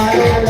Bye.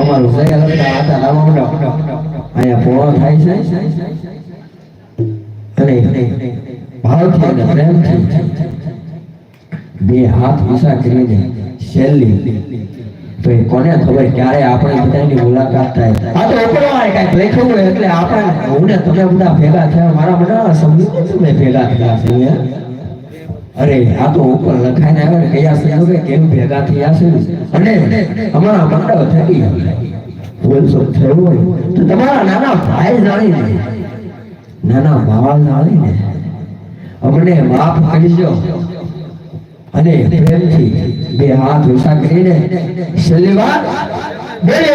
અમારું સહી લગતા હતા રામોડો અહીંયા પોળો થાય છે. અને ભાવથી અને પ્રેમથી બે હાથ વિસા કરીને શેલ્લી તો એ કોને ખબર ક્યારે આપણે બધાની મુલાકાત થાય? આ તો ઉપરવાળે કાંઈક લખ્યું હોય એટલે આપણે, હું ને તમે બધા ભેગા થયા, મારા બધા સમજુ મેં ભેગા થયા છે. અરે, આ તો ઉપર લખાઈને આવે ને, કયા સંજોગે કેમ ભેગા થયા છે? અને અમારા મંડળ થકી બોલશો થયું હોય, તો તમારા નાના ભાઈ જાણીને, નાના ભાવા જાણીને અમને માફ કરજો. અને પ્રેમથી બે હાથ વિસા કરીને છેલ્લી વાર બેરે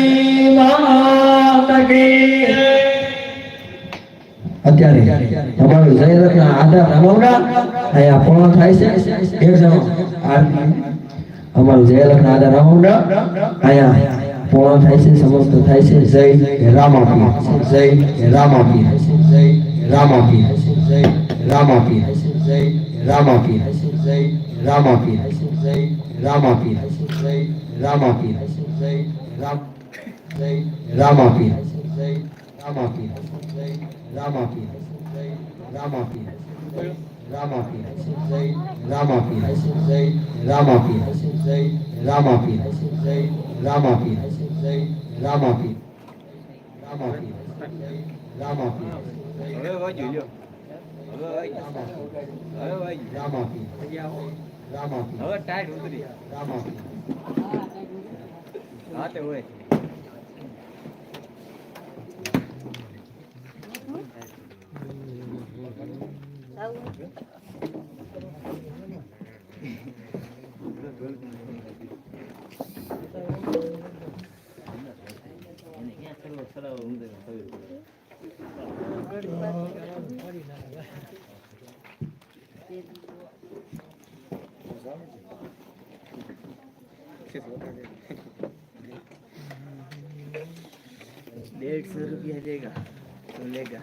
અત્યારે તમારું જયરથના આધાર રમવડા, અહીંયા પૂર્ણ થાય છે. એક જણો અમારું જયલખના આધાર રમવડા, અહીંયા પૂર્ણ થાય છે સમસ્ત થાય છે. જય રામાપી જય રામાપી જય રામાપી જય રામાપી જય રામાપી જય રામાપી જય રામાપી જય રામાપી જય રામ. જય રામાપી જય રામાપી જય રામાપી જય રામાપી જય રામાપી જય રામાપી જય રામાપી જય રામાપી જય રામાપી જય રામાપી રામાપી રામ રામાપી હવે વાગ્યું લ્યો. હવે વાગ્યું હવે વાગ્યું રામાપી રામાપી હવે ટાઈટ ઉતરી રામાપી હા તે હોય. डेढ़ सौ रुपया देगा तो लेगा